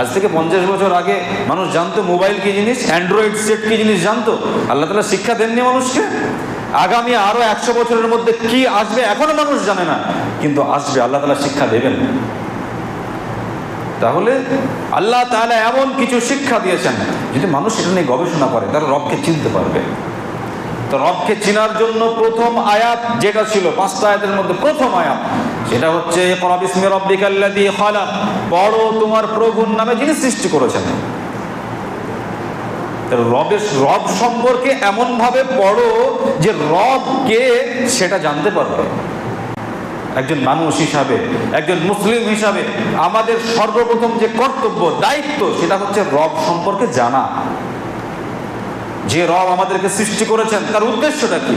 আজ থেকে পঞ্চাশ বছর আগে মানুষ জানতো মোবাইল কি জিনিস, অ্যান্ড্রয়েড সেট কি জিনিস জানতো? আল্লাহ তালা শিক্ষা দেননি মানুষকে? আগামী আরও একশো বছরের মধ্যে কি আসবে এখনও মানুষ জানে না, কিন্তু আসবে, আল্লাহ তালা শিক্ষা দেবেন। তাহলে আল্লাহ তাহলে এমন কিছু শিক্ষা দিয়েছেন, যদি মানুষ এটা নিয়ে গবেষণা করে তারা রবকে চিনতে পারবে। তো রবকে চিনার জন্য প্রথম আয়াত যেটা ছিল, পাঁচটা আয়াতের মধ্যে প্রথম আয়াত সেটা হচ্ছে, পড়ো তোমার প্রভুর নামে যিনি সৃষ্টি করেছেন। রবের, রব সম্পর্কে এমন ভাবে পড়ো যে রব কে সেটা জানতে পারবে। একজন মানুষ হিসাবে, একজন মুসলিম হিসাবে আমাদের সর্বপ্রথম যে কর্তব্য, দায়িত্ব, সেটা হচ্ছে রব সম্পর্কে জানা। যে রব আমাদেরকে সৃষ্টি করেছেন, তার উদ্দেশ্যটা কি?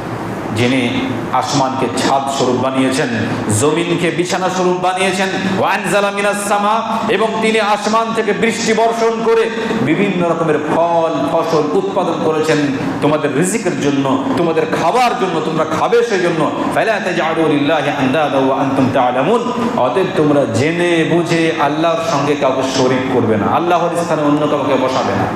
যিনি আসমানকে ছাদ স্বরূপ বানিয়েছেন, জমিনকে বিছানা স্বরূপ বানিয়েছেন সামা, এবং তিনি আসমান থেকে বৃষ্টি বর্ষণ করে বিভিন্ন রকমের ফল, ফসল উৎপাদন করেছেন। তোমাদের রিজিকের জন্য, তোমাদের খাবার জন্য, তোমরা খাবে সেই জন্য। অতএব তোমরা জেনে বুঝে আল্লাহর সঙ্গে কাউকে শরীক করবে না। আল্লাহর স্থানে অন্য কাউকে বসাবে না।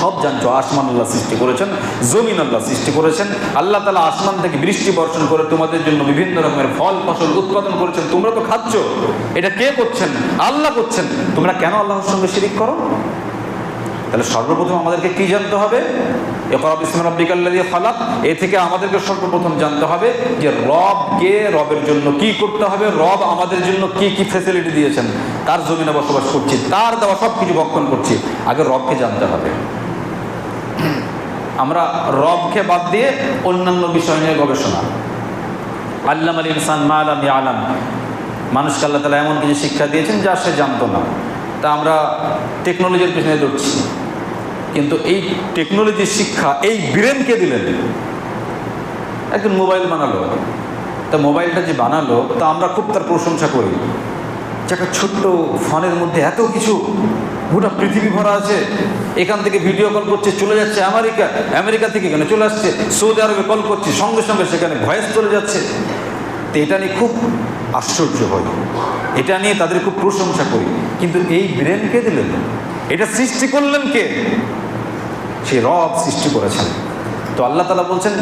সব জানছো আসমান আল্লাহ সৃষ্টি করেছেন, জমিন আল্লাহ সৃষ্টি করেছেন। আল্লাহ তালা আসমান থেকে বৃষ্টি বর্ষণ করে তোমাদের জন্য বিভিন্ন রকমের ফল, ফসল উৎপাদন করেছেন। তোমরা তো খাচ্ছ। এটা কে করছেন? আল্লাহ করছেন। তোমরা কেন আল্লাহর সঙ্গে শিরিক করো? তাহলে সর্বপ্রথম আমাদেরকে কি জানতে হবে? এফরাব ইসলাম রব্বিকাল্লাদি ফালাক এ থেকে আমাদেরকে সর্বপ্রথম জানতে হবে যে রবকে রবের জন্য কি করতে হবে, রব আমাদের জন্য কি কি ফেসিলিটি দিয়েছেন তার জমিনে বসবাস করছি, তার দেওয়া সব কিছু ভক্ষণ করছি, আগে রবকে জানতে হবে। আমরা রবকে বাদ দিয়ে অন্যান্য বিষয় নিয়ে গবেষণা। আল্লাম আলী ইনসান মা আলাম আলাম মানুষকে আল্লাহ তালা এমন কিছু শিক্ষা দিয়েছেন যা সে জানতো না। তা আমরা টেকনোলজির পিছনে দৌড়ছি। কিন্তু এই টেকনোলজির শিক্ষা, এই ব্রেনকে দিলেন একজন মোবাইল বানালো, তা মোবাইলটা যে বানালো, তা আমরা খুব তার প্রশংসা করি। যে একটা ছোট্ট ফোনের মধ্যে এত কিছু গোটা পৃথিবী ভরা আছে, এখান থেকে ভিডিও কল করছে, চলে যাচ্ছে আমেরিকা আমেরিকা থেকে এখানে চলে আসছে, সৌদি আরবে কল করছে, সঙ্গে সঙ্গে সেখানে ভয়েস চলে যাচ্ছে। তো এটা নিয়ে খুব আশ্চর্য হয়। এটা নিয়ে তাদের খুব প্রশংসা করি। কিন্তু এই ব্রেন কে দিলেন? এটা সৃষ্টি করলেন কে? সে রব সৃষ্টি করেছেন। তো আল্লাহ তালা বলছেন,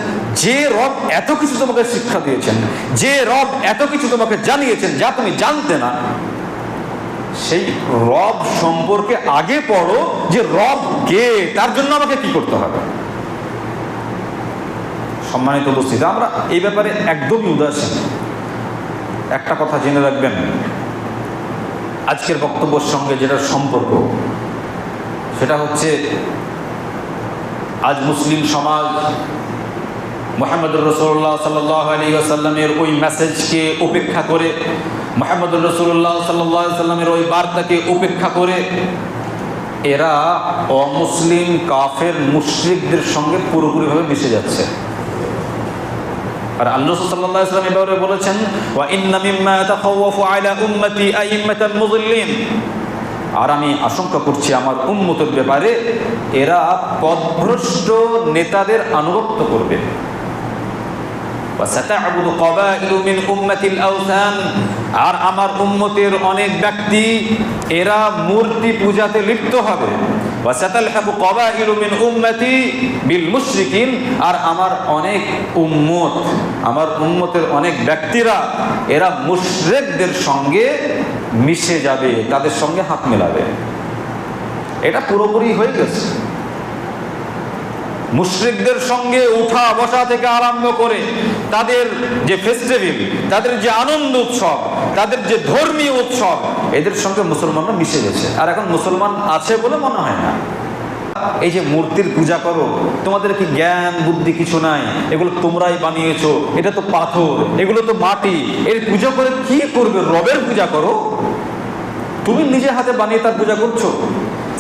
যে রব এত কিছু তোমাকে শিক্ষা দিয়েছেন, যে রব এত কিছু তোমাকে জানিয়েছেন যা তুমি জানতে না, সেই রব সম্পর্কে আগে পড়ো যে রব কে, তার জন্য আমাকে কি করতে হবে। সম্মানিত উপস্থিত, আমরা এই ব্যাপারে একদমই উদাসীন। একটা কথা জেনে রাখবেন, আজকের বক্তব্যের সঙ্গে যেটা সম্পর্ক, সেটা হচ্ছে আজ মুসলিম সমাজ মোহাম্মদুর রসুল্লাহ সাল্লাহ আলী আসাল্লামের ওই মেসেজকে উপেক্ষা করে, মোহাম্মদুর রসুল্লাহ সাল্লাহ সাল্লামের ওই বার্তাকে উপেক্ষা করে, এরা অমুসলিম, কাফের, মুশরিকদের সঙ্গে পুরোপুরিভাবে মিশে যাচ্ছে। আর আল্লাহ সাল্লাল্লাহু এবারে বলেছেন, ওয়া ইন্না মিম্মা ইয়াতাখাওয়াফু আলা উম্মতি আইম্মাতাল মুযিল্লিন আর আমি আশঙ্কা করছি আমার উন্মতের ব্যাপারে এরা পদভ্রষ্ট নেতাদের আনুগত্য করবে। আর আমার উন্মতের অনেক ব্যক্তি এরা মূর্তি পূজাতে লিপ্ত হবে। ওয়াসাতালহাকু কবাইলু মিন উম্মতি বিল মুশরিকিন। আর আমার অনেক উম্মত, আমার উম্মতের অনেক ব্যক্তিরা, এরা মুশরিকদের সঙ্গে মিশে যাবে, তাদের সঙ্গে হাত মেলাবে। এটা পুরোপুরি হয়ে গেছে। মুশরিকদের সঙ্গে উঠা বসা থেকে আরম্ভ করে তাদের যে ফেস্টিভেল তাদের যে আনন্দ উৎসব, তাদের যে ধর্মীয় উৎসব, এদের সঙ্গে মুসলমানরা মিশে গেছে। আর এখন মুসলমান আছে বলে মনে হয় না। এই যে মূর্তির পূজা করো, তোমাদের কি জ্ঞান, বুদ্ধি কিছু নাই? এগুলো তোমরাই বানিয়েছো, এটা তো পাথর, এগুলো তো মাটি। এর পূজা করে কি করবে? রবের পূজা করো? তুমি নিজে হাতে বানিয়ে তার পূজা করছ?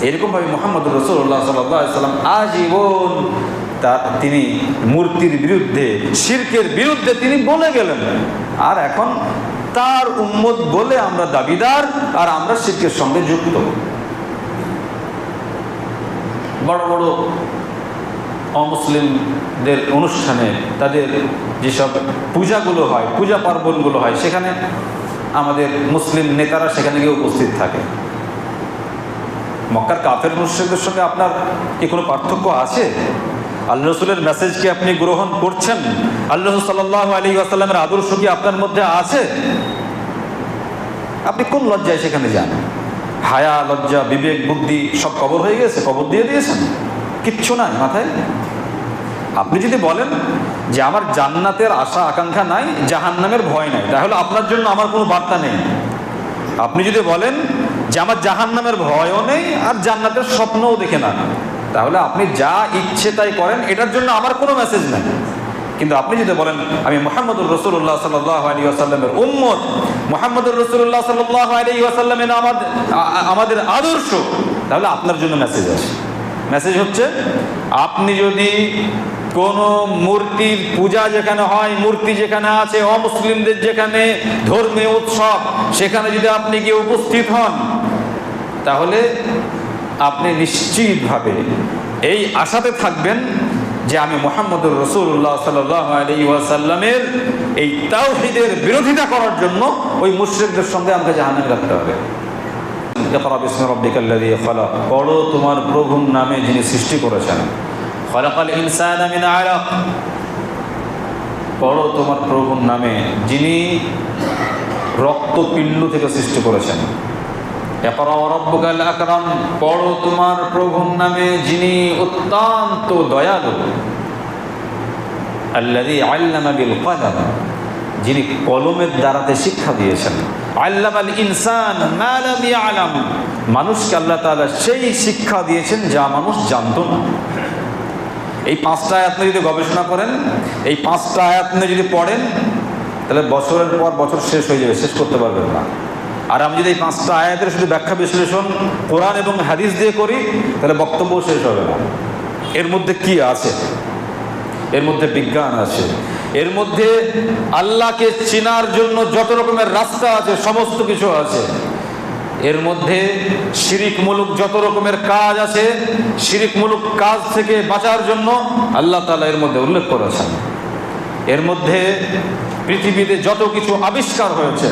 এরকম ভাবে মোহাম্মদ রসুল্লাহ সাল্লাম আজীবন তা তিনি মূর্তির বিরুদ্ধে, শির্কের বিরুদ্ধে তিনি বলে গেলেন। আর এখন তার উম্মত বলে আমরা দাবিদার আর আমরা শির্কের সঙ্গে যুক্ত। বড় বড় অমুসলিমদের অনুষ্ঠানে তাদের যেসব পূজাগুলো হয়, পূজা পার্বণগুলো হয়, সেখানে আমাদের মুসলিম নেতারা সেখানে গিয়ে উপস্থিত থাকে। মক্কার কাফের মুশ্রিকদের সঙ্গে আপনার কি কোনো পার্থক্য আছে? আল্লাহ রসুলের মেসেজ কি আপনি গ্রহণ করছেন? আল্লাহ সাল্লাহ আলী আসাল্লামের আদর্শ কি আপনার মধ্যে আছে? আপনি কোন লজ্জায় সেখানে যান? হায়া, লজ্জা, বিবেক, বুদ্ধি সব কবর হয়ে গেছে, কবর দিয়ে দিয়েছেন? কিচ্ছু নাই মাথায়? আপনি যদি বলেন যে আমার জান্নাতের আশা, আকাঙ্ক্ষা নাই, জাহান্নামের ভয় নাই, তাহলে আপনার জন্য আমার কোনো বার্তা নেই। আপনি যদি বলেন যে আমার জাহান্নামের ভয়ও নেই আর জান্নাতের স্বপ্নও দেখে না। তাহলে আপনি যা ইচ্ছে তাই করেন, এটার জন্য আমার কোনো মেসেজ নেই। কিন্তু আপনি যদি বলেন, আমি মোহাম্মদুর রসুল্লাহ সাল্লাহ আলী আসাল্লামের উম্মত, মোহাম্মদুর রসুল্লাহ সাল্লাহ আলী আমাদের আমাদের আদর্শ, তাহলে আপনার জন্য মেসেজ আছে। মেসেজ হচ্ছে, আপনি যদি কোনো মূর্তির পূজা যেখানে হয়, মূর্তি যেখানে আছে, অমুসলিমদের যেখানে ধর্মীয় উৎসব, সেখানে যদি আপনি গিয়ে উপস্থিত হন তাহলে আপনি নিশ্চিতভাবে এই আশাতে থাকবেন যে আমি মোহাম্মদুর রসুল্লাহ ওয়াসাল্লামের এই তাওহিদের বিরোধিতা করার জন্য ওই মুশ্রিকদের সঙ্গে আমাকে জাহান্নামে রাখতে হবে। পড়ো তোমার নামে যিনি সৃষ্টি করেছেন। তোমার নামে যিনি রক্তপিণ্ড থেকে সৃষ্টি করেছেন। আকরাম। পড়ো তোমার প্রভুর নামে, যিনি অত্যন্ত দয়ালু। আল্লাযী আল্লামা বিল কলম যিনি কলমের দ্বারাতে শিক্ষা দিয়েছেন। আল্লাম আল ইনসান মা লাম মানুষকে আল্লাহ তাআলা সেই শিক্ষা দিয়েছেন যা মানুষ জানতো না। এই পাঁচটা আয়াত যদি গবেষণা করেন, এই পাঁচটা আয়াত যদি পড়েন, তাহলে বছরের পর বছর শেষ হয়ে যাবে, শেষ করতে পারবেন না। আর আমি যদি এই পাঁচটা আয়াতের শুধু ব্যাখ্যা বিশ্লেষণ, কোরআন এবং হাদিস দিয়ে করি, তাহলে বক্তব্য শেষ হবে না। এর মধ্যে কি আছে? এর মধ্যে বিজ্ঞান আছে। এর মধ্যে আল্লাহকে চেনার জন্য যত রকমের রাস্তা আছে, সমস্ত কিছু আছে। এর মধ্যে শিরিকমূলক যত রকমের কাজ আছে শিরিকমূলক কাজ থেকে বাঁচার জন্য আল্লাহ তালা এর মধ্যে উল্লেখ করেছেন। এর মধ্যে পৃথিবীতে যত কিছু আবিষ্কার হয়েছে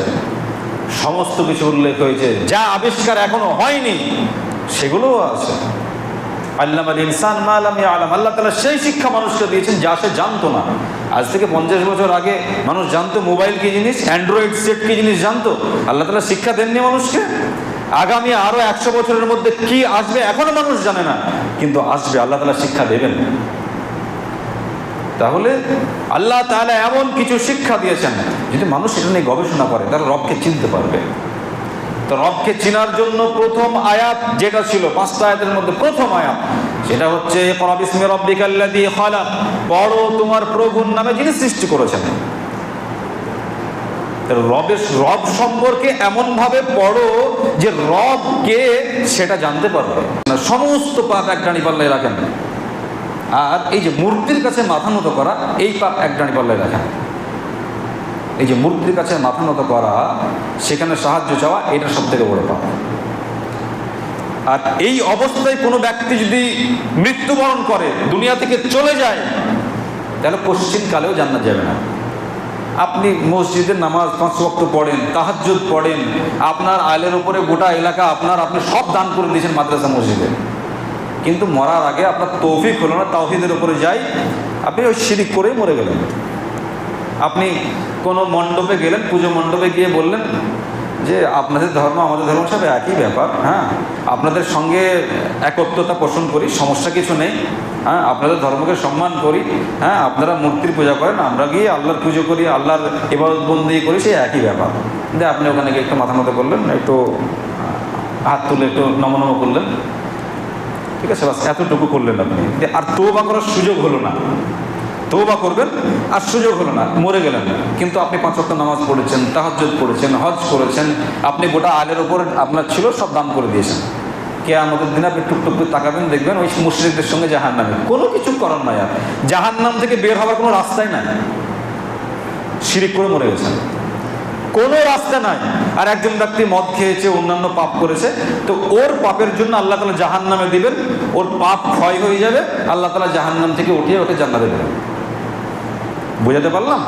সমস্ত কিছু উল্লেখ হয়েছে। যা আবিষ্কার এখনও হয়নি, সেগুলোও আছে। আল্লাহ মা সেই শিক্ষা মানুষকে দিয়েছেন জানতো না। আজ থেকে পঞ্চাশ বছর আগে মানুষ জানতো মোবাইল কি জিনিস, অ্যান্ড্রয়েড সেট কি জিনিস শিক্ষা দেননি মানুষকে? আগামী আরও একশো বছরের মধ্যে কি আসবে, এখনও মানুষ জানে না। কিন্তু আসবে, আল্লাহ তালা শিক্ষা দেবেন। তাহলে আল্লাহ তাহলে এমন কিছু শিক্ষা দিয়েছেন যদি মানুষ এটা নিয়ে গবেষণা করে, তারা রবকে চিনতে পারবে। তো রবকে চিনার জন্য প্রথম আয়াত যেটা ছিল, পাঁচটা আয়াতের মধ্যে প্রথম আয়াত, সেটা হচ্ছে পড়ো তোমার প্রভুর নামে যিনি সৃষ্টি করেছেন। রবের, রব সম্পর্কে এমন ভাবে পড়ো যে রব কে সেটা জানতে পারবে। সমস্ত পাপ এক পাল্লায় রাখেন। আর এই যে মূর্তির কাছে মাথা নত করা, এই পাপ এক ডানি পাল্লায় রাখেন এই যে মূর্তির কাছে মাথা নত করা, সেখানে সাহায্য চাওয়া, এটা সব থেকে বড় পাপ। আর এই অবস্থায় কোনো ব্যক্তি যদি মৃত্যুবরণ করে, দুনিয়া থেকে চলে যায়, তাহলে পশ্চিমকালেও জান্নাত যাবে না। আপনি মসজিদের নামাজ পাঁচ ওয়াক্ত পড়েন, তাহাজ্জুদ পড়েন, আপনার আয়েলের উপরে গোটা এলাকা, আপনার, আপনি সব দান করে দিয়েছেন মাদ্রাসা মসজিদে। কিন্তু মরার আগে আপনার তৌফিক হলো না, তাওহিদের উপরে যাই। আপনি ওই শিরিক করেই মরে গেলেন। আপনি কোনো মণ্ডপে গেলেন, পুজো মণ্ডপে গিয়ে বললেন যে, আপনাদের ধর্ম, আমাদের ধর্ম সব একই ব্যাপার হ্যাঁ? আপনাদের সঙ্গে একত্রতা পোষণ করি, সমস্যা কিছু নেই হ্যাঁ? আপনাদের ধর্মকে সম্মান করি হ্যাঁ? আপনারা মূর্তির পূজা করেন, আমরা গিয়ে আল্লাহর পুজো করি, আল্লাহর এবারত বন্দি করি, সেই একই ব্যাপার। যে আপনি ওখানে গিয়ে একটু মাথা মতো করলেন, একটু হাত তুলে একটু নমনম করলেন। ঠিক আছে, বাস, এতটুকু করলেন আপনি। আর তোবা করার সুযোগ হলো না। তৌবা করবেন, আর সুযোগ হলো না, মরে গেলেন। কিন্তু আপনি পাঁচ ওয়াক্ত নামাজ পড়েছেন, তাহাজ্জুদ পড়েছেন, হজ করেছেন, আপনি গোটা আলের ওপর আপনার ছিল, সব দান করে দিয়েছেন। কে আমাদের দিন আপনি টুকটুক করে তাকাবেন, দেখবেন ওই মুশ্রিকদের সঙ্গে জাহান নামে কোনো কিছু করার নাই আর। জাহান নাম থেকে বের হওয়ার কোনো রাস্তাই নাই। শিরিক করে মরে গেছেন। কোনো রাস্তা নাই। আর একজন ব্যক্তি মদ খেয়েছে, অন্যান্য পাপ করেছে, তো ওর পাপের জন্য আল্লাহ তালা জাহান নামে দিবেন, ওর পাপ ক্ষয় হয়ে যাবে, আল্লাহ তালা জাহান নাম থেকে উঠিয়ে ওকে জানা দেবেন। বুঝাতে পারলাম?